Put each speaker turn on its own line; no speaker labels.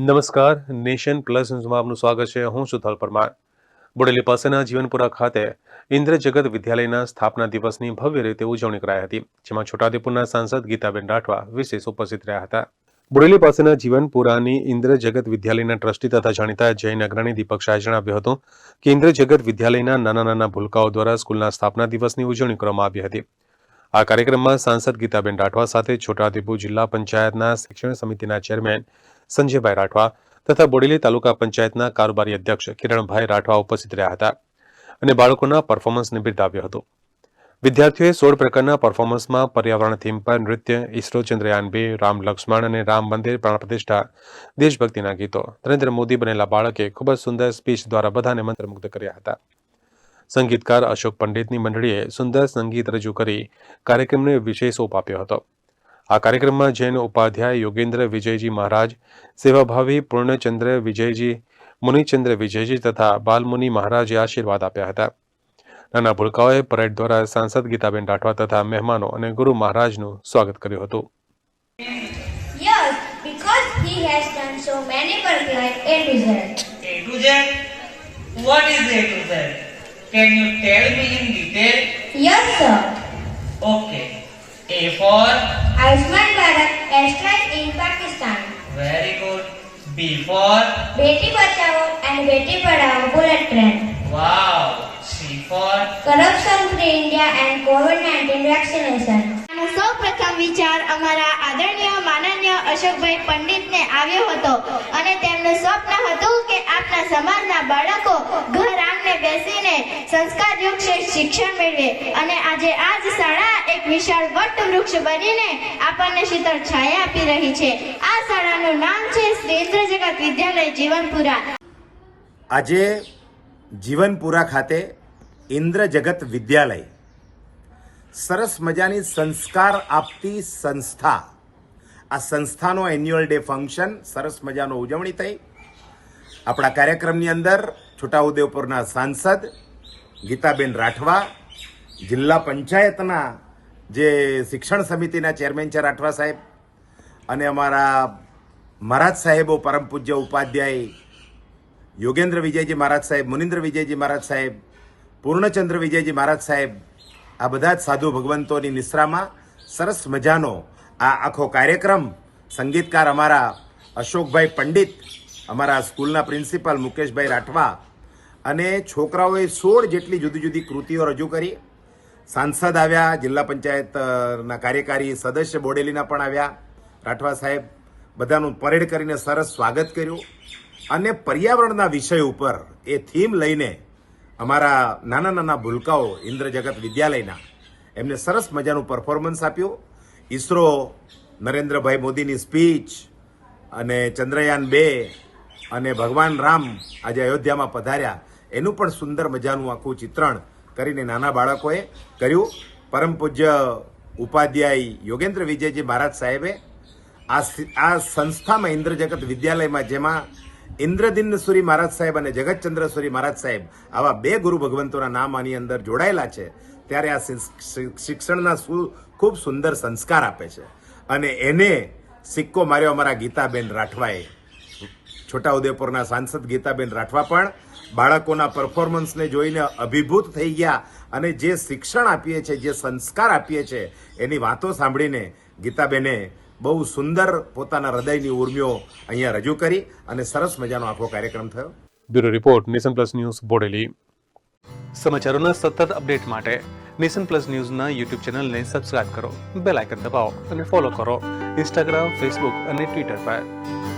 નમસ્કાર, nation plus ન્યૂઝમાં આપનું સ્વાગત છે. હું સુથલ પરમાર. બોડેલી પાસેના જીવનપુરા ખાતે ઇન્દ્ર જગત વિદ્યાલયના સ્થાપના દિવસની ભવ્ય રીતે ઉજવણી કરાઈ હતી, જેમાં છોટાઉદેપુરના સાંસદ ગીતાબેન રાઠવા વિશેષ ઉપસ્થિત રહ્યા હતા. બોડેલી પાસેના જીવનપુરાની ઇન્દ્ર જગત વિદ્યાલયના ટ્રસ્ટી તથા જાણીતા જૈન અગ્રણી દીપક શાહે જણાવ્યું હતું કે ઇન્દ્ર જગત વિદ્યાલયના નાના નાના ભૂલકાઓ દ્વારા સ્કૂલના સ્થાપના દિવસની ઉજવણી કરવામાં આવી હતી. આ કાર્યક્રમમાં સાંસદ ગીતાબેન રાઠવા સાથે છોટાઉદેપુર જિલ્લા પંચાયતના શિક્ષણ સમિતિના ચેરમેન સંજયભાઈ રાઠવા તથા બોડેલી તાલુકા પંચાયતના કારોબારી અધ્યક્ષ કિરણભાઈ રાઠવા ઉપસ્થિત રહ્યા હતા અને બાળકોના પરફોર્મન્સને બિરદાવ્યો હતો. વિદ્યાર્થીઓએ સોળ પ્રકારના પરફોર્મન્સમાં પર્યાવરણ થીમ પર નૃત્ય ઇસરો ચંદ્રયાન બે રામ લક્ષ્મણ અને રામ મંદિર પ્રાણ પ્રતિષ્ઠા, દેશભક્તિના ગીતો, નરેન્દ્ર મોદી બનેલા બાળકે ખૂબ જ સુંદર સ્પીચ દ્વારા બધાને મંત્રમુગ્ધ કર્યા હતા. સંગીતકાર અશોક પંડિતની મંડળીએ સુંદર સંગીત રજૂ કરી કાર્યક્રમને વિશેષ ઓપ આપ્યો હતો. આ કાર્યક્રમમાં જૈન ઉપાધ્યાય યોગેન્દ્ર વિજયજી મહારાજ સેવાભાવી પૂર્ણચંદ્ર વિજયજી મુનિચંદ્ર વિજયજી તથા બાલમુનિ મહારાજે આશીર્વાદ આપ્યા હતા નાના ભૂલકાઓએ પરેડ દ્વારા સાંસદ ગીતાબેન રાઠવા તથા મહેમાનો અને ગુરુ મહારાજનું સ્વાગત કર્યું હતું
Yes, because he has done so many work like A to Z.
A to Z? What is A to Z? Can you tell me in detail?
Yes, sir.
Okay. A for
Ayushman Bharat airstrike in Pakistan.
very good. B for
Beti Bachao and Beti Padhao bullet train.
wow. C for
Corruption free India and COVID-19 vaccination.
આનો સૌ પ્રથમ વિચાર અમારા આદરણીય માનનીય અશોકભાઈ પંડિતને આવ્યો હતો અને તેમનું સ્વપ્ન હતું કે આપના સમાજના બાળકો ઘર આંગણે બેસીને સંસ્કારયુક્ત શિક્ષણ મેળવે અને આજે આ જ શાળા એક વિશાળ વટ વૃક્ષ બનીને આપણને શીતળ છાયા આપી રહી છે. આ શાળાનું નામ છે શ્રી જગત વિદ્યાલય જીવનપુરા.
આજે જીવનપુરા ખાતે ઇન્દ્ર જગત વિદ્યાલય સરસ મજાની સંસ્કાર આપતી સંસ્થા. આ સંસ્થાનો એન્યુઅલ ડે ફંક્શન સરસ મજાનો ઉજવણી થઈ. આપણા કાર્યક્રમની અંદર છોટાઉદેપુરના સાંસદ ગીતાબેન રાઠવા, જિલ્લા પંચાયતના જે શિક્ષણ સમિતિના ચેરમેન છે રાઠવા સાહેબ અને અમારા મહારાજ સાહેબો, પરમ પૂજ્ય ઉપાધ્યાય યોગેન્દ્ર વિજયજી મહારાજ સાહેબ, મુનિન્દ્ર વિજયજી મહારાજ સાહેબ, પૂર્ણચંદ્ર વિજયજી મહારાજ સાહેબ, આ બધા જ સાધુ ભગવંતોની નિશ્રામાં સરસ મજાનો આ આખો કાર્યક્રમ સંગીતકાર અમારા અશોકભાઈ પંડિત અમારા સ્કૂલના પ્રિન્સિપાલ મુકેશભાઈ રાઠવા અને છોકરાઓએ સોળ જેટલી જુદી જુદી કૃતિઓ રજૂ કરી. સાંસદ આવ્યા, જિલ્લા પંચાયતના કાર્યકારી સદસ્ય બોડેલીના પણ આવ્યા. રાઠવા સાહેબ બધાનું પરેડ કરીને સરસ સ્વાગત કર્યું. અને પર્યાવરણના વિષય ઉપર એ થીમ લઈને અમારા નાના નાના ભૂલકાઓ ઇન્દ્રજગત વિદ્યાલયના એમને સરસ મજાનું પરફોર્મન્સ આપ્યું. ઈસરો નરેન્દ્રભાઈ મોદીની સ્પીચ અને ચંદ્રયાન બે અને ભગવાન રામ આજે અયોધ્યામાં પધાર્યા. એનું પણ સુંદર મજાનું આખું ચિત્રણ કરીને નાના બાળકોએ કર્યું. પરમ પૂજ્ય ઉપાધ્યાય યોગેન્દ્ર વિજયજી મહારાજ સાહેબે આ સંસ્થામાં ઇન્દ્રજગત વિદ્યાલયમાં જેમાં ઇન્દ્રદિન સુરી મહારાજ સાહેબ અને જગતચંદ્ર સુરી મહારાજ સાહેબ આવા બે ગુરુ ભગવંતોના નામ આની અંદર જોડાયેલા છે, ત્યારે આ શિક્ષ- શિક્ષ- શિક્ષણના ખૂબ સુંદર સંસ્કાર આપે છે. અને એને સિક્કો માર્યો અમારા ગીતાબેન રાઠવાએ. છોટાઉદેપુરના સાંસદ ગીતાબેન રાઠવા પણ બાળકોના પરફોર્મન્સને જોઈને અભિભૂત થઈ ગયા અને જે શિક્ષણ આપીએ છીએ જે સંસ્કાર આપીએ છીએ એની વાતો સાંભળીને ગીતાબેને બહુ સુંદર પોતાના હૃદયની ઉર્મિઓ અહીંયા રજૂ કરી અને સરસ મજાનો આખો કાર્યક્રમ થયો.
Bureau report Nation Plus news Bodeli. સમાચારોના સતત અપડેટ માટે નેશન પ્લસ ન્યૂઝના યુટ્યુબ ચેનલને સબસ્ક્રાઇબ કરો બેલ આઇકન દબાવો અને ફોલો કરો. ઇન્સ્ટાગ્રામ ફેસબુક અને ટ્વિટર પર.